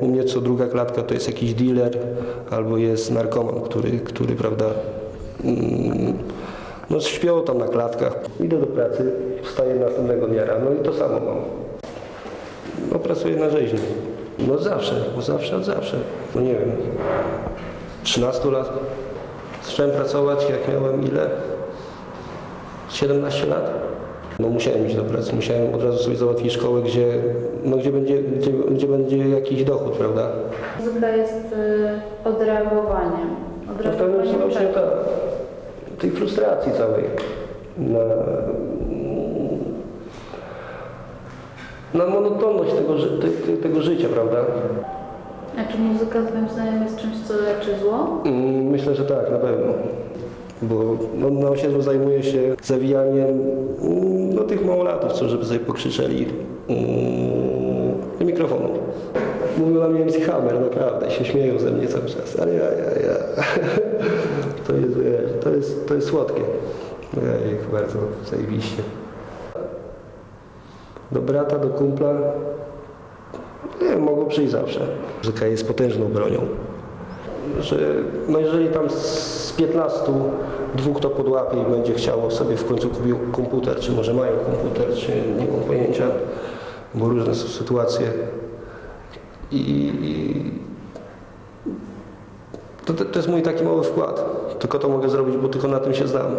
U mnie co druga klatka to jest jakiś dealer albo jest narkoman, który, który prawda, mm, no śpią tam na klatkach. Idę do pracy, wstaję następnego dnia rano i to samo mam. No pracuję na rzeźni. No zawsze, bo zawsze od zawsze. No nie wiem, 13 lat zacząłem pracować jak miałem ile? 17 lat. No musiałem iść do pracy, musiałem od razu sobie załatwić szkołę, gdzie, no gdzie, będzie, gdzie, gdzie będzie jakiś dochód, prawda? Muzyka jest y, odreagowaniem. No w pewnym Odreagowaniem sensie czego? tak, tej frustracji całej na, na monotonność tego, te, tego życia, prawda? A czy muzyka twoim zdaniem jest czymś, co leczy zło? Mm, Myślę, że tak, na pewno. Bo no, na osiedlu zajmuję się zawijaniem mm, no, tych małolatów, co żeby sobie pokrzyczeli mm, do mikrofonu. Mówią na mnie MC Hammer, naprawdę, się śmieją ze mnie cały czas, ale ja, ja, ja. To jest, to jest, to jest słodkie. Ojej, bardzo zajebiście. Do brata, do kumpla, nie mogą przyjść zawsze. Muzyka jest potężną bronią że no jeżeli tam z 15 dwóch to podłapie i będzie chciało sobie w końcu kupił komputer, czy może mają komputer, czy nie mam pojęcia, bo różne są sytuacje. I, i to, to jest mój taki mały wkład. Tylko to mogę zrobić, bo tylko na tym się znam.